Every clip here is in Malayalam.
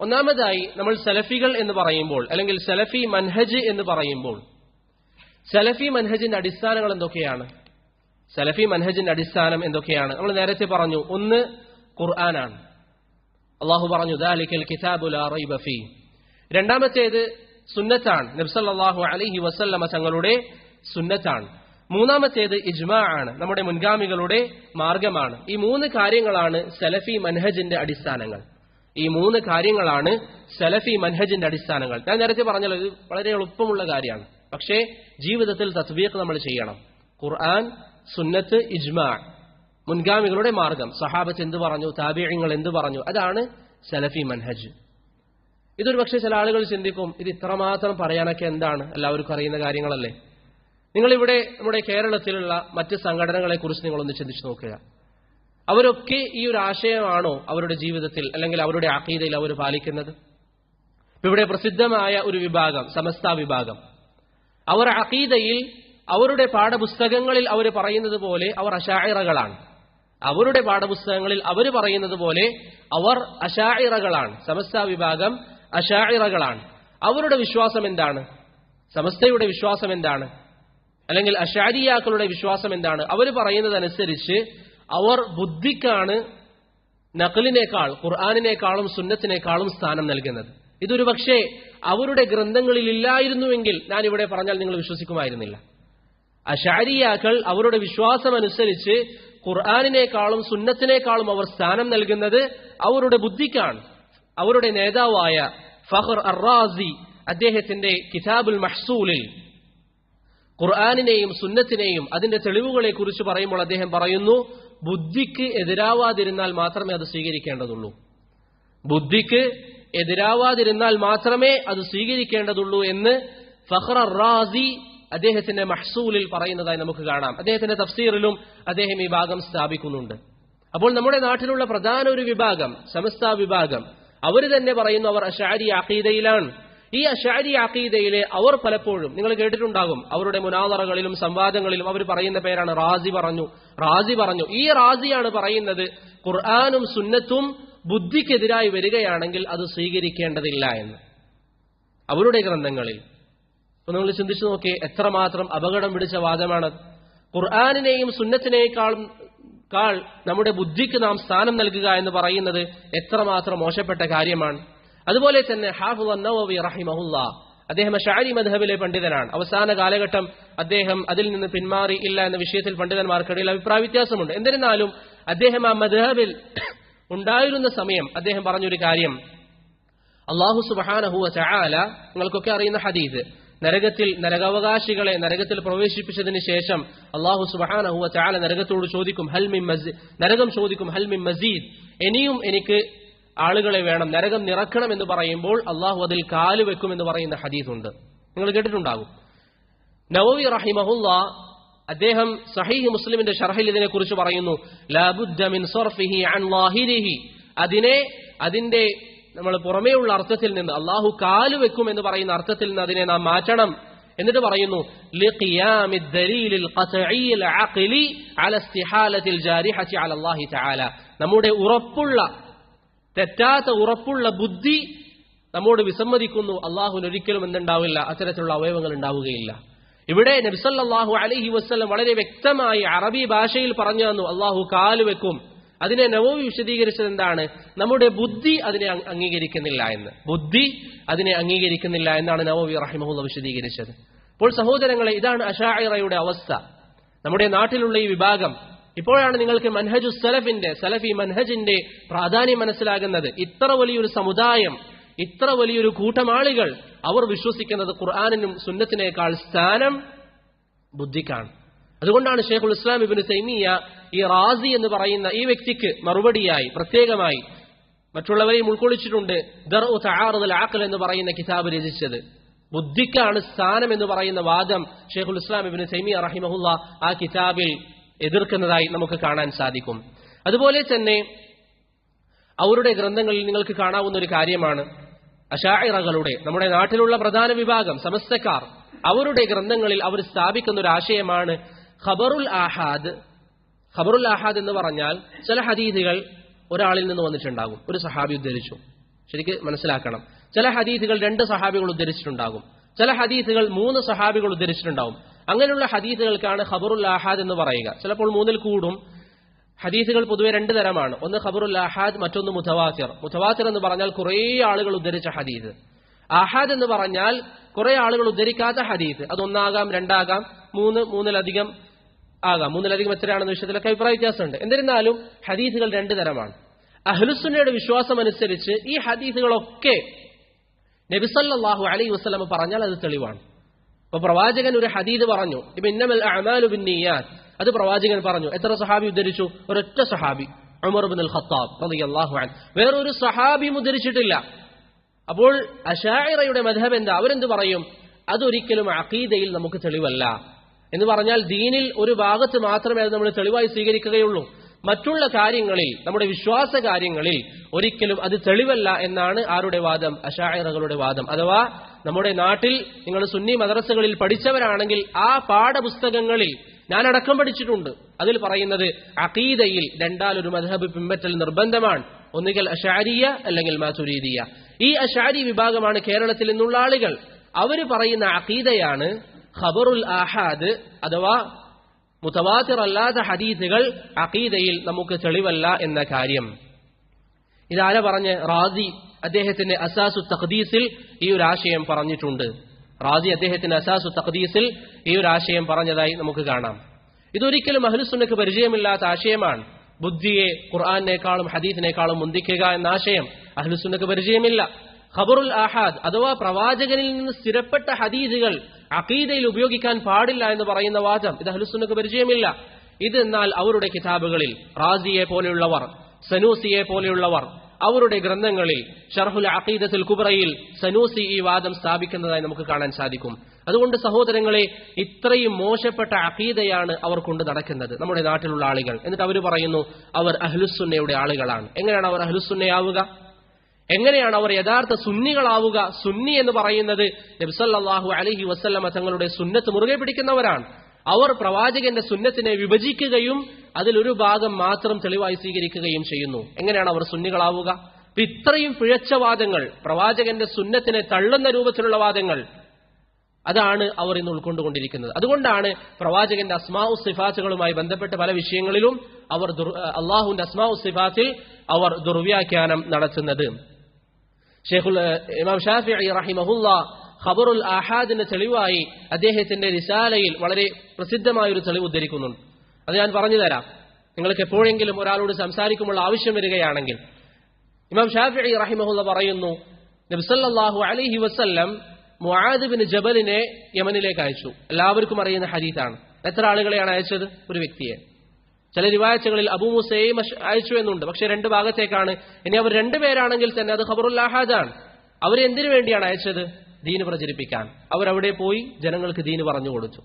ഒന്നാമതായി നമ്മൾ സലഫികൾ എന്ന് പറയുമ്പോൾ അല്ലെങ്കിൽ സലഫി മൻഹജ് എന്ന് പറയുമ്പോൾ സലഫി മൻഹജിന്റെ അടിസ്ഥാനങ്ങൾ എന്തൊക്കെയാണ്? സലഫി മൻഹജിന്റെ അടിസ്ഥാനം എന്തൊക്കെയാണ്? നമ്മൾ നേരത്തെ പറഞ്ഞു ഒന്ന് ഖുർആനാണ്. അള്ളാഹു പറഞ്ഞു ദാലിക്കൽ കിതാബു ലാ റൈബ ഫീ. രണ്ടാമത്തേത് സുന്നത്താണ്. നബ്സല്ലാഹു അലൈഹി വസല്ലമ തങ്ങളുടെ സുന്നത്താണ്. മൂന്നാമത്തേത് ഇജ്മാ ആണ് നമ്മുടെ മുൻഗാമികളുടെ മാർഗമാണ്. ഈ മൂന്ന് കാര്യങ്ങളാണ് സലഫി മൻഹജിന്റെ അടിസ്ഥാനങ്ങൾ. ഈ മൂന്ന് കാര്യങ്ങളാണ് സലഫി മൻഹജിന്റെ അടിസ്ഥാനങ്ങൾ. ഞാൻ നേരത്തെ പറഞ്ഞല്ലോ ഇത് വളരെ എളുപ്പമുള്ള കാര്യമാണ്. പക്ഷേ ജീവിതത്തിൽ തസ്ബീഖ് നമ്മൾ ചെയ്യണം. ഖുർആൻ സുന്നത്ത് ഇജ്മാ മുൻഗാമികളുടെ മാർഗം. സഹാബത്ത് എന്ത് പറഞ്ഞു താബിയങ്ങൾ എന്ത് പറഞ്ഞു അതാണ് സലഫി മൻഹജ്. ഇതൊരു പക്ഷേ ചില ആളുകൾ ചിന്തിക്കും ഇത് ഇത്രമാത്രം പറയാനൊക്കെ എന്താണ്? എല്ലാവർക്കും അറിയുന്ന കാര്യങ്ങളല്ലേ? നിങ്ങളിവിടെ നമ്മുടെ കേരളത്തിലുള്ള മറ്റ് സംഘടനകളെ കുറിച്ച് നിങ്ങളൊന്ന് ചിന്തിച്ചു നോക്കുക. അവരൊക്കെ ഈ ഒരു ആശയമാണോ അവരുടെ ജീവിതത്തിൽ അല്ലെങ്കിൽ അവരുടെ അഖീദയിൽ അവർ പാലിക്കുന്നത്? ഇവിടെ പ്രസിദ്ധമായ ഒരു വിഭാഗം സമസ്ത വിഭാഗം. അവർ അഖീദയിൽ അവരുടെ പാഠപുസ്തകങ്ങളിൽ അവർ പറയുന്നത് പോലെ അവർ അഷായിറകളാണ് അവരുടെ പാഠപുസ്തകങ്ങളിൽ അവർ പറയുന്നത് പോലെ അവർ അഷായിറകളാണ് സമസ്ത വിഭാഗം അഷായിറകളാണ് അവരുടെ വിശ്വാസം എന്താണ്? സമസ്തയുടെ വിശ്വാസം എന്താണ്? അല്ലെങ്കിൽ അഷാരിയാക്കളുടെ വിശ്വാസം എന്താണ്? അവർ പറയുന്നതനുസരിച്ച് അവർ ബുദ്ധിക്കാണ് നഖലിനേക്കാൾ ഖുർആാനിനേക്കാളും സുന്നത്തിനേക്കാളും സ്ഥാനം നൽകുന്നത്. ഇതൊരു പക്ഷേ അവരുടെ ഗ്രന്ഥങ്ങളിൽ ഇല്ലായിരുന്നുവെങ്കിൽ ഞാൻ ഇവിടെ പറഞ്ഞാൽ നിങ്ങൾ വിശ്വസിക്കുമായിരുന്നില്ല. അഷാരിയാക്കൾ അവരുടെ വിശ്വാസമനുസരിച്ച് ഖുർആാനിനേക്കാളും സുന്നത്തിനേക്കാളും അവർ സ്ഥാനം നൽകുന്നത് അവരുടെ ബുദ്ധിക്കാണ്. അവരുടെ നേതാവായ ഫഹർ അറാസി അദ്ദേഹത്തിന്റെ കിതാബുൽ മഹ്സൂലിൽ ഖുർആാനിനെയും സുന്നത്തിനെയും അതിന്റെ തെളിവുകളെ കുറിച്ച് പറയുമ്പോൾ അദ്ദേഹം പറയുന്നു ബുദ്ധിക്ക് എതിരാവാതിരുന്നാൽ മാത്രമേ അത് സ്വീകരിക്കേണ്ടതുള്ളൂ. ബുദ്ധിക്ക് എതിരാവാതിരുന്നാൽ മാത്രമേ അത് സ്വീകരിക്കേണ്ടതുള്ളൂ എന്ന് ഫഹ്റ റാസി അദ്ദേഹത്തിന്റെ മഹസൂലിൽ പറയുന്നതായി നമുക്ക് കാണാം. അദ്ദേഹത്തിന്റെ തഫ്സീറിലും അദ്ദേഹം ഈ ഭാഗം സ്ഥാപിക്കുന്നുണ്ട്. അപ്പോൾ നമ്മുടെ നാട്ടിലുള്ള പ്രധാന ഒരു വിഭാഗം സമസ്ത വിഭാഗം അവർ തന്നെ പറയുന്നു അവർ അഷാരി അഖീദയിലാണ്. ഈ അഷാരി അക്കീദയിലെ അവർ പലപ്പോഴും നിങ്ങൾ കേട്ടിട്ടുണ്ടാകും അവരുടെ മുനാദറകളിലും സംവാദങ്ങളിലും അവർ പറയുന്ന പേരാണ് റാസി പറഞ്ഞു റാസി പറഞ്ഞു. ഈ റാസിയാണ് പറയുന്നത് ഖുർആാനും സുന്നത്തും ബുദ്ധിക്കെതിരായി വരികയാണെങ്കിൽ അത് സ്വീകരിക്കേണ്ടതില്ല എന്ന്. അവരുടെ ഗ്രന്ഥങ്ങളിൽ. അപ്പൊ നിങ്ങൾ ചിന്തിച്ചു നോക്കിയേ എത്രമാത്രം അപകടം പിടിച്ച വാദമാണ്. ഖുർആാനിനെയും സുന്നത്തിനേക്കാളും കാൾ നമ്മുടെ ബുദ്ധിക്ക് നാം സ്ഥാനം നൽകുക എന്ന് പറയുന്നത് എത്രമാത്രം മോശപ്പെട്ട കാര്യമാണ്. അതുപോലെ തന്നെ ഹാഫുൽ നവവി റഹിമഹുല്ല അദ്ദേഹം ഷാരി മധബിലെ പണ്ഡിതനാണ്. അവസാന കാലഘട്ടം അദ്ദേഹം അതിൽ നിന്ന് പിന്മാറി ഇല്ല എന്ന വിഷയത്തിൽ പണ്ഡിതന്മാർക്കിടയിൽ അഭിപ്രായ വ്യത്യാസമുണ്ട്. എന്നിരുന്നാലും അദ്ദേഹം ആ മധബിൽ ഉണ്ടായിരുന്ന സമയം അദ്ദേഹം പറഞ്ഞൊരു കാര്യം. അള്ളാഹു സുബാനഹുവ ചാല നിങ്ങൾക്കൊക്കെ അറിയുന്ന ഹദീദ് നരകത്തിൽ നരകാവകാശികളെ നരകത്തിൽ പ്രവേശിപ്പിച്ചതിന് ശേഷം അള്ളാഹു സുബാനഹുവ ചാല നരകത്തോട് ചോദിക്കും ഹൽമിൻ മസീദ് നരകം ചോദിക്കും ഹൽമിൻ മസീദ്? ഇനിയും എനിക്ക് ആളുകളെ വേണം നരകം നിറക്കണം എന്ന് പറയുമ്പോൾ അള്ളാഹു അതിൽ കാൽ വെക്കുമെന്ന് പറയുന്ന ഹദീസുണ്ട്. നിങ്ങൾ കേട്ടിട്ടുണ്ടാകും. നവവി റഹിമഹുല്ല അദ്ദേഹം സഹീഹ് മുസ്ലിമിന്റെ ഷർഹിൽ ഇതിനെക്കുറിച്ച് പറയുന്നു ലാബുദ്ദമിൻ അൻ അതിനെ അതിന്റെ നമ്മൾ പുറമേയുള്ള അർത്ഥത്തിൽ നിന്ന് അള്ളാഹു കാൽ വെക്കും എന്ന് പറയുന്ന അർത്ഥത്തിൽ നിന്ന് അതിനെ നാം മാറ്റണം എന്നിട്ട് പറയുന്നു നമ്മുടെ ഉറപ്പുള്ള തെറ്റാത്ത ഉറപ്പുള്ള ബുദ്ധി നമ്മോട് വിസമ്മതിക്കുന്നു. അള്ളാഹുവിന് ഒരിക്കലും എന്തുണ്ടാവില്ല. അത്തരത്തിലുള്ള അവയവങ്ങൾ ഉണ്ടാവുകയില്ല. ഇവിടെ നബിസല്ലാഹു അലഹി വസ്ലം വളരെ വ്യക്തമായി അറബി ഭാഷയിൽ പറഞ്ഞു തന്നു. അള്ളാഹു കാൽ വെക്കും. അതിനെ നവോവി വിശദീകരിച്ചത് എന്താണ്? നമ്മുടെ ബുദ്ധി അതിനെ അംഗീകരിക്കുന്നില്ല എന്ന്. ബുദ്ധി അതിനെ അംഗീകരിക്കുന്നില്ല എന്നാണ് നവോവി റഹിമഹുല്ല വിശദീകരിച്ചത്. അപ്പോൾ സഹോദരങ്ങളെ ഇതാണ് അഷായിറയുടെ അവസ്ഥ. നമ്മുടെ നാട്ടിലുള്ള ഈ വിഭാഗം ഇപ്പോഴാണ് നിങ്ങൾക്ക് മൻഹജു സലഫിന്റെ സലഫി മൻഹജിന്റെ പ്രാധാന്യം മനസ്സിലാകുന്നത്. ഇത്ര വലിയൊരു സമുദായം ഇത്ര വലിയൊരു കൂട്ടമാളികൾ അവർ വിശ്വസിക്കുന്നത് ഖുർആാനിനും സുന്നത്തിനേക്കാൾ സ്ഥാനം ബുദ്ധിക്കാണ്. അതുകൊണ്ടാണ് ഷെയ്ഖുൽ ഇസ്ലാം ഇബിന് സൈമിയ ഈ റാസി എന്ന് പറയുന്ന ഈ വ്യക്തിക്ക് മറുപടിയായി പ്രത്യേകമായി മറ്റുള്ളവരെയും ഉൾക്കൊള്ളിച്ചിട്ടുണ്ട്. ദർ ഉ തആറുദുൽ ആഖൽ എന്ന് പറയുന്ന കിതാബ് രചിച്ചത്. ബുദ്ധിക്കാണ് സ്ഥാനം എന്ന് പറയുന്ന വാദം ഷെയ്ഖുൽ ഇസ്ലാം ഇബിന് സൈമിയ റഹിമഹുല്ല ആ കിതാബിൽ എതിർക്കുന്നതായി നമുക്ക് കാണാൻ സാധിക്കും. അതുപോലെ തന്നെ അവരുടെ ഗ്രന്ഥങ്ങളിൽ നിങ്ങൾക്ക് കാണാവുന്ന ഒരു കാര്യമാണ് അഷായിറകളുടെ നമ്മുടെ നാട്ടിലുള്ള പ്രധാന വിഭാഗം സമസ്തക്കാർ അവരുടെ ഗ്രന്ഥങ്ങളിൽ അവർ സ്ഥാപിക്കുന്ന ഒരു ആശയമാണ് ഖബറുൽ ആഹാദ്. ഖബറുൽ ആഹാദ് എന്ന് പറഞ്ഞാൽ ചില ഹദീദുകൾ ഒരാളിൽ നിന്ന് വന്നിട്ടുണ്ടാകും ഒരു സഹാബി ഉദ്ധരിച്ചു. ശരിക്ക് മനസ്സിലാക്കണം. ചില ഹദീസുകൾ രണ്ട് സഹാബികൾ ഉദ്ധരിച്ചിട്ടുണ്ടാകും. ചില ഹദീസുകൾ മൂന്ന് സഹാബികൾ ഉദ്ധരിച്ചിട്ടുണ്ടാവും അങ്ങനെയുള്ള ഹദീസുകൾക്കാണ് ഖബറുൽ ആഹാദ് എന്ന് പറയുക. ചിലപ്പോൾ മൂന്നിൽ കൂടും. ഹദീസുകൾ പൊതുവെ രണ്ട് തരമാണ്. ഒന്ന് ഖബറുൽ ആഹാദ് മറ്റൊന്ന് മുതവാത്തിർ മുതവാത്തിർ എന്ന് പറഞ്ഞാൽ കുറേ ആളുകൾ ഉദ്ധരിച്ച ഹദീസ്. ആഹാദ് എന്ന് പറഞ്ഞാൽ കുറെ ആളുകൾ ഉദ്ധരിക്കാത്ത ഹദീസ്. അതൊന്നാകാം രണ്ടാകാം മൂന്ന് മൂന്നിലധികം ആകാം. മൂന്നിലധികം എത്രയാണെന്ന വിഷയത്തിലൊക്കെ അഭിപ്രായ വ്യത്യാസമുണ്ട്. എന്നിരുന്നാലും ഹദീസുകൾ രണ്ട് തരമാണ്. അഹ്ലുസുന്നയുടെ വിശ്വാസം അനുസരിച്ച് ഈ ഹദീസുകളൊക്കെ നബിസല്ലാഹു അലൈ വസ്ലം പറഞ്ഞാൽ അത് തെളിവാണ്. അപ്പൊ പ്രവാചകൻ ഒരു ഹദീദ് പറഞ്ഞു ഇപ്പൊ ഇന്നമൽ അമാലു ബിന്നിയാത്ത്. അത് പ്രവാചകൻ പറഞ്ഞു എത്ര സഹാബി ഉദ്ധരിച്ചു? ഒരൊറ്റ സഹാബി ഉമർ ബിൻ അൽ ഖത്താബ് വേറൊരു സഹാബിയും ഉദ്ധരിച്ചിട്ടില്ല. അപ്പോൾ അഷായിറയുടെ മധബ് എന്താ? അവരെന്ത് പറയും? അതൊരിക്കലും അഖീദയിൽ നമുക്ക് തെളിവല്ല. എന്ന് പറഞ്ഞാൽ ദീനിൽ ഒരു ഭാഗത്ത് മാത്രമേ അത് നമ്മൾ തെളിവായി സ്വീകരിക്കുകയുള്ളൂ. മറ്റുള്ള കാര്യങ്ങളിൽ നമ്മുടെ വിശ്വാസ കാര്യങ്ങളിൽ ഒരിക്കലും അത് തെളിവല്ല എന്നാണ് ആരുടെ വാദം? അഷായറകളുടെ വാദം. അഥവാ നമ്മുടെ നാട്ടിൽ നിങ്ങൾ സുന്നി മദ്രസകളിൽ പഠിച്ചവരാണെങ്കിൽ ആ പാഠപുസ്തകങ്ങളിൽ ഞാൻ അടക്കം പഠിച്ചിട്ടുണ്ട്. അതിൽ പറയുന്നത് അഖീദയിൽ ഒരു മധബ് പിൻപറ്റൽ നിർബന്ധമാണ്. ഒന്നുകിൽ അഷാരിയ അല്ലെങ്കിൽ മാതുരീദിയ. ഈ അഷാരി വിഭാഗമാണ് കേരളത്തിൽ നിന്നുള്ള ആളുകൾ. അവർ പറയുന്ന അഖീദയാണ് ഖബറുൽ ആഹാദ് അഥവാ മുത്തവാത്തിർ അല്ലാത്ത ഹദീസുകൾ അഖീദയിൽ നമുക്ക് തെളിവല്ല എന്ന കാര്യം. ഇതാര പറഞ്ഞ്? റാദി അദ്ദേഹത്തിന്റെ അസാസു തഖദീസിൽ ഈ ഒരു ആശയം പറഞ്ഞിട്ടുണ്ട്. റാദി അദ്ദേഹത്തിന്റെ അസാസു തഖദീസിൽ ഈ ഒരു ആശയം പറഞ്ഞതായി നമുക്ക് കാണാം. ഇതൊരിക്കലും അഹ്ലുസുന്നക്ക് പരിചയമില്ലാത്ത ആശയമാണ്. ബുദ്ധിയെ ഖുർആാനേക്കാളും ഹദീസിനേക്കാളും മുന്തിക്കുക എന്ന ആശയം അഹ്ലുസുന്നക്ക് പരിചയമില്ല. ഖബറുൽ ആഹാദ് അഥവാ പ്രവാചകനിൽ നിന്ന് സ്ഥിരപ്പെട്ട ഹദീസുകൾ അഖീദയിൽ ഉപയോഗിക്കാൻ പാടില്ല എന്ന് പറയുന്ന വാചം ഇത് അഹ്ലുസുന്നക്ക് പരിചയമില്ല. ഇത് എന്നാൽ അവരുടെ കിതാബുകളിൽ റാസിയെ പോലെയുള്ളവർ സനൂസിയെ പോലെയുള്ളവർ അവരുടെ ഗ്രന്ഥങ്ങളിൽ ഷർഹുൽ അഖീദത്തുൽ കുബ്രയിൽ സനൂസി ഈ വാദം സ്ഥാപിക്കുന്നതായി നമുക്ക് കാണാൻ സാധിക്കും. അതുകൊണ്ട് സഹോദരങ്ങളെ ഇത്രയും മോശപ്പെട്ട അഖീദയാണ് അവർ കൊണ്ട് നടക്കുന്നത്. നമ്മുടെ നാട്ടിലുള്ള ആളുകൾ. എന്നിട്ട് അവർ പറയുന്നു അവർ അഹ്ലുസുന്നയുടെ ആളുകളാണ്. എങ്ങനെയാണ് അവർ അഹ്ലുസുന്നയാവുക? എങ്ങനെയാണ് അവർ യഥാർത്ഥ സുന്നികളാവുക? സുന്നി എന്ന് പറയുന്നത് നബ്സല്ലാഹു അലഹി വസ്ല്ലമ തങ്ങളുടെ സുന്നത്ത് മുറുകെ പിടിക്കുന്നവരാണ്. അവർ പ്രവാചകന്റെ സുന്നത്തിനെ വിഭജിക്കുകയും അതിലൊരു ഭാഗം മാത്രം തെളിവായി സ്വീകരിക്കുകയും ചെയ്യുന്നു. എങ്ങനെയാണ് അവർ സുന്നികളാവുക? ഇത്രയും പിഴച്ച വാദങ്ങൾ പ്രവാചകന്റെ സുന്നത്തിനെ തള്ളുന്ന രൂപത്തിലുള്ള വാദങ്ങൾ അതാണ് അവർ ഇന്ന് ഉൾക്കൊണ്ടുകൊണ്ടിരിക്കുന്നത്. അതുകൊണ്ടാണ് പ്രവാചകന്റെ അസ്മാഉ സിഫാത്തുകളുമായി ബന്ധപ്പെട്ട പല വിഷയങ്ങളിലും അവർ അള്ളാഹുവിന്റെ അസ്മാഉ സിഫാത്തിൽ അവർ ദുർവ്യാഖ്യാനം നടത്തുന്നത്. ഷെയ്ഖുൽ ഇമാം ഷാഫി റഹിമഹുല്ല ഖബറുൽ ആഹാദിന് തെളിവായി അദ്ദേഹത്തിന്റെ റിസാലയിൽ വളരെ പ്രസിദ്ധമായ ഒരു തെളിവ് ഉദ്ധരിക്കുന്നുണ്ട്. അത് ഞാൻ പറഞ്ഞു തരാം. നിങ്ങൾക്ക് എപ്പോഴെങ്കിലും ഒരാളോട് സംസാരിക്കുമ്പോൾ ആവശ്യം വരികയാണെങ്കിൽ. ഇമാം ഷാഫി റഹിമഹുല്ല പറയുന്നു നബ്സല്ലാഹു അലഹി വസ്ല്ലം മുആദിബിന് ജബലിനെ യമനിലേക്ക് അയച്ചു. എല്ലാവർക്കും അറിയുന്ന ഹദീത്താണ് എത്ര ആളുകളെയാണ് അയച്ചത്? ഒരു വ്യക്തിയെ. ചില റിവായത്തുകളിൽ അബൂ മുസയും അയച്ചു എന്നുണ്ട്. പക്ഷെ രണ്ട് ഭാഗത്തേക്കാണ്. ഇനി അവർ രണ്ടുപേരാണെങ്കിൽ തന്നെ അത് ഖബറുൽ അവർ എന്തിനു വേണ്ടിയാണ് അയച്ചത്? ദീന് പ്രചരിപ്പിക്കാൻ. അവരവിടെ പോയി ജനങ്ങൾക്ക് ദീന് പറഞ്ഞു കൊടുത്തു.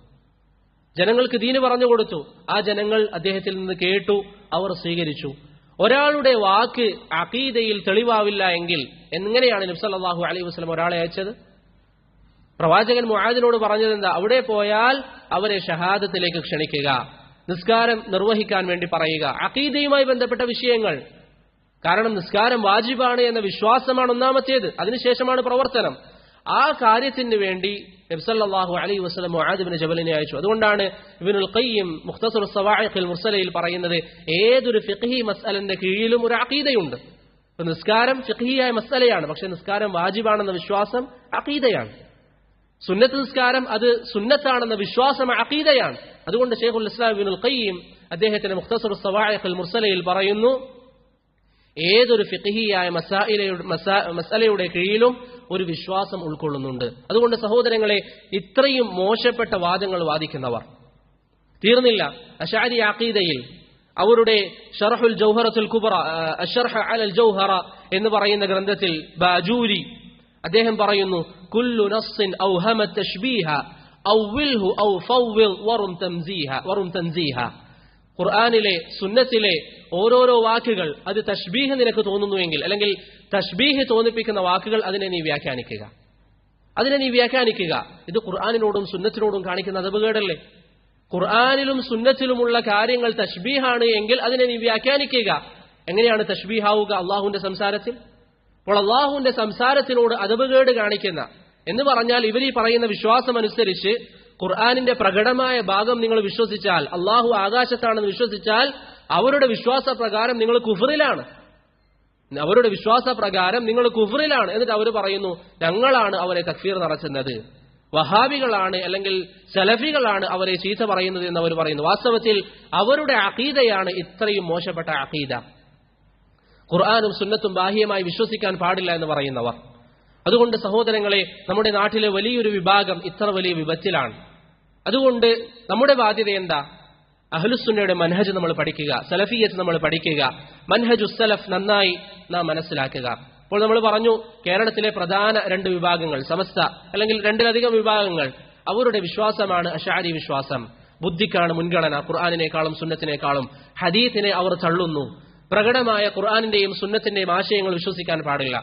ജനങ്ങൾക്ക് ദീന് പറഞ്ഞു കൊടുത്തു. ആ ജനങ്ങൾ അദ്ദേഹത്തിൽ നിന്ന് കേട്ടു അവർ സ്വീകരിച്ചു. ഒരാളുടെ വാക്ക് അഖീദയിൽ തെളിവാവില്ല എങ്കിൽ എങ്ങനെയാണ് നബ്സല്ലാഹു അലൈഹി വസ്ലം ഒരാളെ അയച്ചത്? പ്രവാചകൻ മുഹാദിനോട് പറഞ്ഞത് എന്താ അവിടെ പോയാൽ അവരെ ഷഹാദത്തിലേക്ക് ക്ഷണിക്കുക. നിസ്കാരം നിർവഹിക്കാൻ വേണ്ടി പറയുക. അഖീദയുമായി ബന്ധപ്പെട്ട വിഷയങ്ങൾ. കാരണം നിസ്കാരം വാജിബാണ് എന്ന വിശ്വാസമാണ് ഒന്നാമത്തേത്. അതിനുശേഷമാണ് പ്രവർത്തനം. ആ കാര്യത്തിന് വേണ്ടി നബ്സല്ലാഹു അലൈ വസ്ലം മുആദിബിന് ജബലിനെ അയച്ചു. അതുകൊണ്ടാണ് ഇബിനുൽ ഖയ്യിം മുഖ്തസുർ സവാഹിൽ മുർസലയിൽ പറയുന്നത് ഏതൊരു ഫിഖ്ഹി മസ്അലിന്റെ കീഴിലും ഒരു അഖീദയുണ്ട്. നിസ്കാരം ഫിഖ്ഹിയായ മസ്അലയാണ്. പക്ഷെ നിസ്കാരം വാജിബാണെന്ന വിശ്വാസം അഖീദയാണ്. സുന്നത്ത് നിസ്കാരം അത് സുന്നത്താണെന്ന വിശ്വാസം അഖീദയാണ്. അതുകൊണ്ട് ഷെയ്ഖുൽ ഇസ്ലാം ബിനുൽ ഖയ്യം അദ്ദേഹത്തിന്റെ മുഖ്തസുർ സവായഖുൽ മുർസലയിൽ പറയുന്നു ഏതൊരു ഫിഖിയായ മസാലയുടെ കീഴിലും ഒരു വിശ്വാസം ഉൾക്കൊള്ളുന്നുണ്ട്. അതുകൊണ്ട് സഹോദരങ്ങളെ ഇത്രയും മോശപ്പെട്ട വാദങ്ങൾ വാദിക്കുന്നവർ തീർന്നില്ല. അഷാരി അഖീദയിൽ അവരുടെ ഷർഹുൽ ജൗഹറത്തുൽ കുബറ അഷർഹ അൽ ജൗഹറ എന്ന് പറയുന്ന ഗ്രന്ഥത്തിൽ ബാജൂരി അദ്ദേഹം പറയുന്നു കുല്ലു നസ്സിൻ ഔ തംസീഹ തൻസീഹ ഖുർആാനിലെ സുന്നത്തിലെ ഓരോരോ വാക്കുകൾ അത് തഷ്ബീഹ് നിനക്ക് തോന്നുന്നുവെങ്കിൽ അല്ലെങ്കിൽ തഷ്ബീഹ് തോന്നിപ്പിക്കുന്ന വാക്കുകൾ അതിനെ നീ വ്യാഖ്യാനിക്കുക. അതിനെ നീ വ്യാഖ്യാനിക്കുക. ഇത് ഖുർആാനിനോടും സുന്നത്തിനോടും കാണിക്കുന്ന അതപകേടല്ലേ? ഖുർആാനിലും സുന്നത്തിലുമുള്ള കാര്യങ്ങൾ തഷ്ബീഹാണ് എങ്കിൽ അതിനെ നീ വ്യാഖ്യാനിക്കുക. എങ്ങനെയാണ് തഷ്ബീഹാവുക അള്ളാഹുവിന്റെ സംസാരത്തിൽ? അപ്പോൾ അള്ളാഹുവിന്റെ സംസാരത്തിനോട് അതപകേട് കാണിക്കുന്ന എന്ന് പറഞ്ഞാൽ ഇവർ ഈ പറയുന്ന വിശ്വാസം അനുസരിച്ച് ഖുർആാനിന്റെ പ്രകടമായ ഭാഗം നിങ്ങൾ വിശ്വസിച്ചാൽ അള്ളാഹു ആകാശത്താണെന്ന് വിശ്വസിച്ചാൽ അവരുടെ വിശ്വാസ പ്രകാരം നിങ്ങൾ കുഫറിലാണ് അവരുടെ വിശ്വാസ പ്രകാരം നിങ്ങൾ കുഫറിലാണ് എന്നിട്ട് അവർ പറയുന്നു ഞങ്ങളാണ് അവരെ തക്ഫീർ നടത്തുന്നത് വഹാബികളാണ് അല്ലെങ്കിൽ സലഫികളാണ് അവരെ ചീത്ത പറയുന്നത് എന്ന് അവർ പറയുന്നു. വാസ്തവത്തിൽ അവരുടെ അഖീദയാണ് ഇത്രയും മോശപ്പെട്ട അഖീദ. ഖുർആാനും സുന്നത്തും ബാഹ്യമായി വിശ്വസിക്കാൻ പാടില്ല എന്ന് പറയുന്നവർ. അതുകൊണ്ട് സഹോദരങ്ങളെ നമ്മുടെ നാട്ടിലെ വലിയൊരു വിഭാഗം ഇത്ര വലിയ വിപത്തിലാണ്. അതുകൊണ്ട് നമ്മുടെ ബാധ്യത എന്താ? അഹ്ലുസുന്നയുടെ മൻഹജ് നമ്മൾ പഠിക്കുക സലഫിയത്ത് നമ്മൾ പഠിക്കുക മൻഹജ് ഉസ്സലഫ് നന്നായി നാം മനസ്സിലാക്കുക. അപ്പോൾ നമ്മൾ പറഞ്ഞു കേരളത്തിലെ പ്രധാന രണ്ട് വിഭാഗങ്ങൾ സമസ്ത അല്ലെങ്കിൽ രണ്ടിലധികം വിഭാഗങ്ങൾ അവരുടെ വിശ്വാസമാണ് അഷാരി വിശ്വാസം. ബുദ്ധിക്കാണ് മുൻഗണന ഖുർആാനിനേക്കാളും സുന്നത്തിനേക്കാളും ഹദീത്തിനെ അവർ തള്ളുന്നു. പ്രകടമായ ഖുർആാനിന്റെയും സുന്നത്തിന്റെയും ആശയങ്ങൾ വിശ്വസിക്കാൻ പാടില്ല.